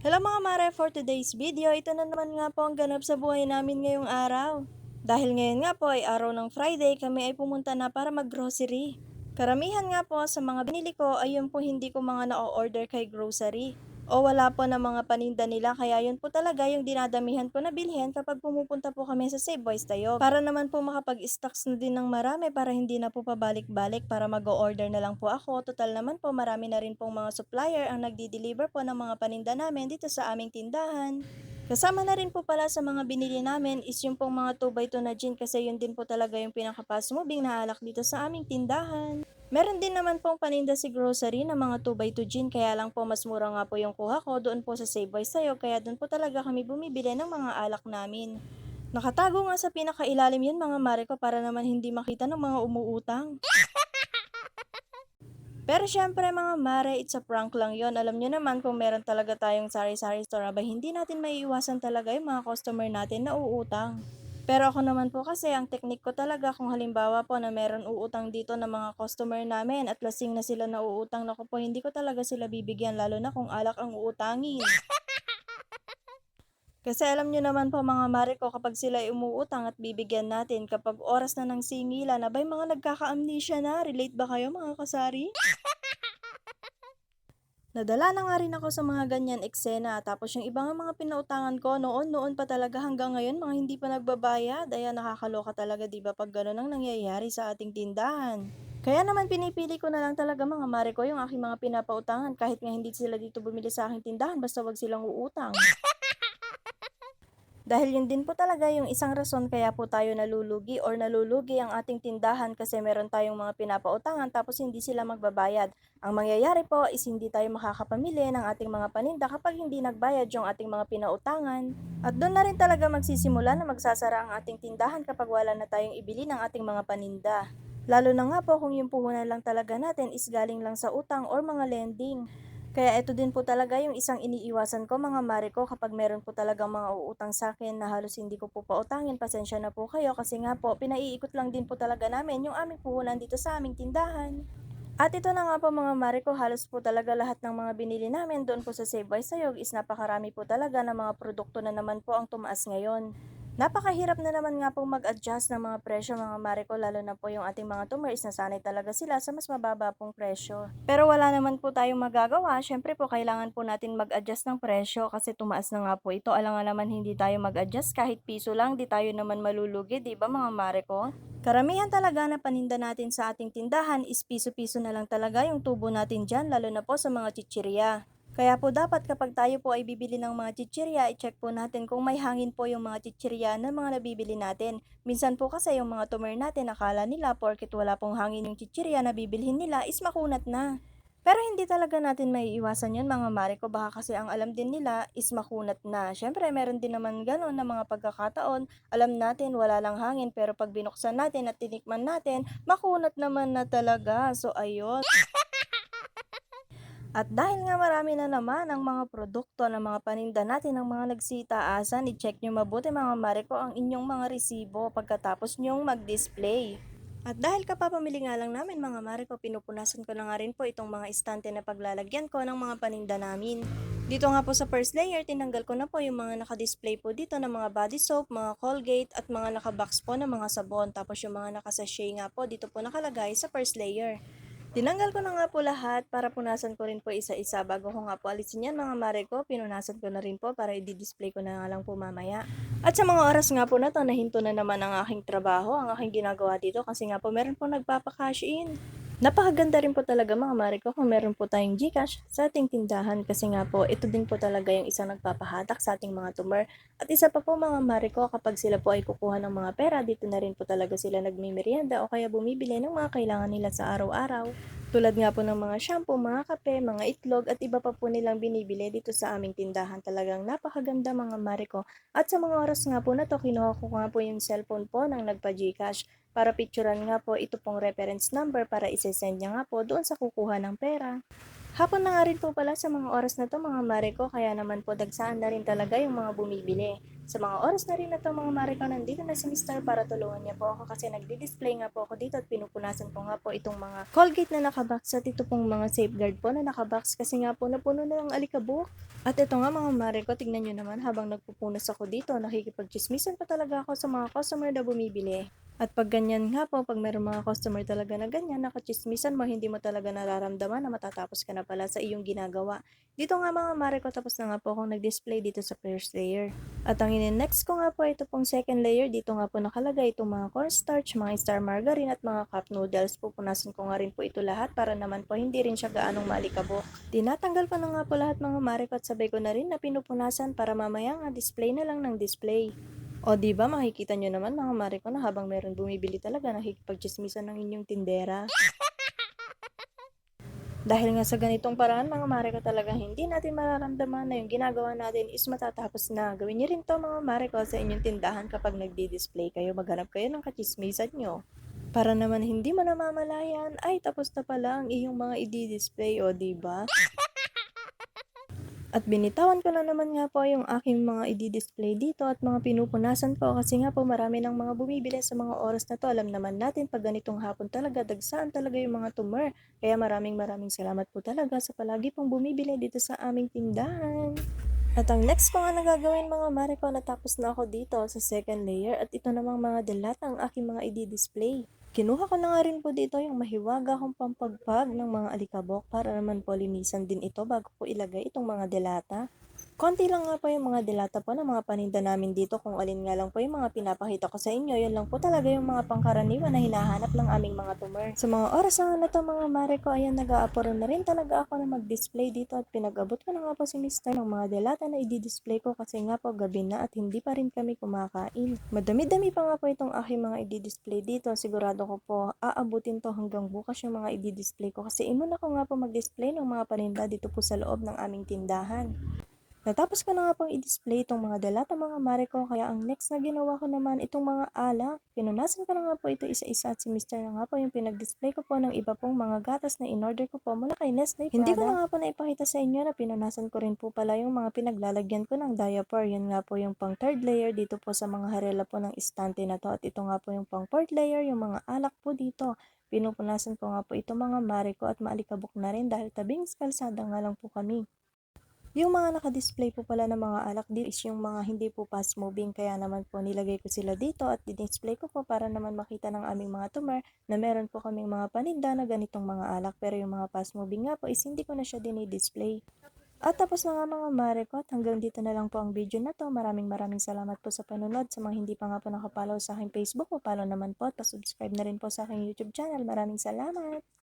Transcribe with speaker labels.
Speaker 1: Hello mga mare, for today's video, ito na naman nga po ang ganap sa buhay namin ngayong araw. Dahil ngayon nga po ay araw ng Friday, kami ay pumunta na para mag-grocery. Karamihan nga po sa mga binili ko ay yun po hindi ko mga na-order kay grocery. O wala po na mga paninda nila, kaya yun po talaga yung dinadamihan ko na bilhin kapag pumupunta po kami sa Save Boys tayo. Para naman po makapag-stocks na din ng marami para hindi na po pabalik-balik para mag-order na lang po ako. Total naman po marami na rin pong mga supplier ang nagdi-deliver po ng mga paninda namin dito sa aming tindahan. Kasama na rin po pala sa mga binili namin is yung pong mga 2x2 na gin kasi yun din po talaga yung pinaka-fast moving na alak dito sa aming tindahan. Meron din naman pong paninda si grocery na mga 2x2 gin kaya lang po mas mura nga po yung kuha ko doon po sa Save Boy Sayo kaya doon po talaga kami bumibili ng mga alak namin. Nakatago nga sa pinakailalim yun mga mare ko para naman hindi makita ng mga umuutang. Pero syempre mga mare, it's a prank lang yon. Alam nyo naman kung meron talaga tayong sari-sari store, abay hindi natin maiiwasan talaga yung mga customer natin na uutang. Pero ako naman po kasi, ang teknik ko talaga kung halimbawa po na meron uutang dito ng mga customer namin at lasing na sila na uutang, naku po, hindi ko talaga sila bibigyan lalo na kung alak ang uutangin. Kasi alam nyo naman po mga mare ko kapag sila umuutang at bibigyan natin kapag oras na ng singilan, abay mga nagkaka-amnesia na. Relate ba kayo mga kasari? Nadala na nga rin ako sa mga ganyan eksena tapos yung ibang mga pinautangan ko noon-noon pa talaga hanggang ngayon mga hindi pa nagbabayad. Ayan nakakaloka talaga 'di ba pag gano'n ang nangyayari sa ating tindahan. Kaya naman pinipili ko na lang talaga mga mare ko yung aking mga pinapautangan kahit nga hindi sila dito bumili sa aking tindahan basta wag silang uutang. Dahil yun din po talaga yung isang rason kaya po tayo nalulugi or nalulugi ang ating tindahan kasi meron tayong mga pinapautangan tapos hindi sila magbabayad. Ang mangyayari po is hindi tayo makakapamili ng ating mga paninda kapag hindi nagbayad yung ating mga pinautangan. At doon na rin talaga magsisimula na magsasara ang ating tindahan kapag wala na tayong ibili ng ating mga paninda. Lalo na nga po kung yung puhunan lang talaga natin is galing lang sa utang or mga lending. Kaya ito din po talaga yung isang iniiwasan ko mga mare ko kapag meron po talagang mga uutang sa akin na halos hindi ko po pautangin, pasensya na po kayo kasi nga po pinaiikot lang din po talaga namin yung aming puhunan dito sa aming tindahan. At ito na nga po mga mare ko, halos po talaga lahat ng mga binili namin doon po sa Save by Sayog is napakarami po talaga ng mga produkto na naman po ang tumaas ngayon. Napakahirap na naman nga pong mag-adjust ng mga presyo mga mare ko lalo na po yung ating mga tumors nasanay talaga sila sa mas mababa pong presyo. Pero wala naman po tayong magagawa, syempre po kailangan po natin mag-adjust ng presyo kasi tumaas na nga po ito. Alam nga naman hindi tayo mag-adjust kahit piso lang, di tayo naman malulugi, di ba mga mare ko? Karamihan talaga na paninda natin sa ating tindahan is piso-piso na lang talaga yung tubo natin dyan lalo na po sa mga chichirya. Kaya po dapat kapag tayo po ay bibili ng mga chichirya, i-check po natin kung may hangin po yung mga chichirya na mga nabibili natin. Minsan po kasi yung mga tumer natin, akala nila porket wala pong hangin yung chichirya na bibilhin nila is makunat na. Pero hindi talaga natin may iwasan yun mga mare ko, baka kasi ang alam din nila is makunat na. Syempre meron din naman ganun na mga pagkakataon, alam natin wala lang hangin pero pag binuksan natin at tinikman natin, makunat naman na talaga. So ayun. At dahil nga marami na naman ang mga produkto ng mga paninda natin ng mga nagsitaasan, i-check nyo mabuti mga mare ko ang inyong mga resibo pagkatapos nyong mag-display. At dahil kapapamili nga lang namin mga mare ko, pinupunasan ko na nga rin po itong mga istante na paglalagyan ko ng mga paninda namin. Dito nga po sa first layer, tinanggal ko na po yung mga nakadisplay po dito ng mga body soap, mga Colgate, at mga nakabox po ng mga sabon. Tapos yung mga nakasachet nga po, dito po nakalagay sa first layer. Tinanggal ko na nga po lahat para punasan ko rin po isa-isa bago ko nga po alisin yan mga mare ko. Pinunasan ko na rin po para i-display ko na nga lang po mamaya. At sa mga oras nga po na to, nahinto na naman ang aking trabaho, ang aking ginagawa dito kasi nga po meron po nagpapakash in. Napakaganda rin po talaga mga mare ko kung meron po tayong Gcash sa ating tindahan kasi nga po ito din po talaga yung isang nagpapahatak sa ating mga tumor. At isa pa po mga mare ko kapag sila po ay kukuha ng mga pera dito na rin po talaga sila nagmimerienda o kaya bumibili ng mga kailangan nila sa araw-araw. Tulad nga po ng mga shampoo, mga kape, mga itlog at iba pa po nilang binibili dito sa aming tindahan. Talagang napakaganda mga mare ko. At sa mga oras nga po na to, kinuha ko nga po yung cellphone po ng nagpa-Gcash para picturean nga po ito pong reference number para isesend niya nga po doon sa kukuha ng pera. Hapon na nga rin po pala sa mga oras na to mga mare ko, kaya naman po dagsaan na rin talaga yung mga bumibili. Sa mga oras na rin na to mga mare ko, nandito na si Mr. para tulungan niya po ako kasi nagdi-display nga po ako dito at pinupunasan ko nga po itong mga Colgate na nakabox at ito pong mga safeguard po na nakabox kasi nga po napuno na ng alikabok. At ito nga mga mare ko, tignan nyo naman habang nagpupunas ako dito, nakikipagchismisan pa talaga ako sa mga customer na bumibili. At pag ganyan nga po, pag meron mga customer talaga na ganyan, nakachismisan mo, hindi mo talaga nararamdaman na matatapos ka na pala sa iyong ginagawa. Dito nga mga mare ko, tapos na nga po akong nag-display dito sa first layer. At ang next ko nga po, ito pong second layer, dito nga po nakalagay itong mga cornstarch, mga star margarine at mga cup noodles. Pupunasan ko nga rin po ito lahat para naman po hindi rin siya gaanong malikabok. Tinatanggal ko na nga po lahat mga mare ko at sabay ko na rin na pinupunasan para mamaya nga display na lang ng display. O di ba makikita nyo naman mga mare ko na habang meron bumibili talaga nakikipagchismisan ng inyong tindera. Dahil nga sa ganitong paraan mga mare ko talaga hindi natin mararamdaman na yung ginagawa natin is matatapos na. Gawin nyo rin to mga mare ko sa inyong tindahan kapag nagdi-display kayo. Maghanap kayo ng kachismisan nyo. Para naman hindi mo namamalayan, ay tapos na pala ang iyong mga i-display o di ba? At binitawan ko na naman nga po yung aking mga i-display dito at mga pinupunasan ko kasi nga po marami ng mga bumibili sa mga oras na to. Alam naman natin pag ganitong hapon talaga, dagsaan talaga yung mga tumer. Kaya maraming maraming salamat po talaga sa palagi pong bumibili dito sa aming tindahan. At ang next ko nga na gagawin mga mare ko, natapos na ako dito sa second layer at ito namang mga delata ang aking mga i-display. Kinuha ko na nga rin po dito yung mahiwaga kong pampagpag ng mga alikabok para naman po linisan din ito bago po ilagay itong mga delata. Konti lang nga po yung mga delata po ng mga paninda namin dito kung alin nga lang po yung mga pinapakita ko sa inyo. Yun lang po talaga yung mga pangkaraniwan na hinahanap ng aming mga tumer. Sa mga oras na to mga mare ko, ayan nag-aapuro na rin talaga ako na mag-display dito at pinag-abot ko na nga po si Mr. ng mga delata na i-display ko kasi nga po gabi na at hindi pa rin kami kumakain. Madami-dami pa nga po itong aking mga i-display dito. Sigurado ko po aabutin to hanggang bukas yung mga i-display ko kasi imuna ko nga po mag-display ng mga paninda dito po sa loob ng aming tindahan. Natapos ko na nga pong i-display itong mga delata mga mare ko, kaya ang next na ginawa ko naman itong mga alak. Pinunasan ko na nga po ito isa-isa at si Mr. na nga po yung pinag-display ko po ng iba pong mga gatas na in-order ko po mula kay Nestle Hindi ko na nga po naipakita sa inyo na pinunasan ko rin po pala yung mga pinaglalagyan ko ng diaper. Yan nga po yung pang third layer dito po sa mga harela po ng istante na to. At ito nga po yung pang fourth layer, yung mga alak po dito. Pinupunasan ko nga po ito mga mare ko at maalikabok na rin dahil tabing kalsada nga lang po kami. Yung mga naka-display po pala ng mga alak dito is yung mga hindi po fast moving kaya naman po nilagay ko sila dito at display ko po para naman makita ng aming mga tumer na meron po kaming mga paninda na ganitong mga alak pero yung mga fast moving nga po is hindi ko na siya dinidisplay. At tapos na nga mga mare ko hanggang dito na lang po ang video na to. Maraming maraming salamat po sa panunod. Sa mga hindi pa nga po nakapollow sa aking Facebook, follow naman po at pasubscribe na rin po sa aking YouTube channel. Maraming salamat!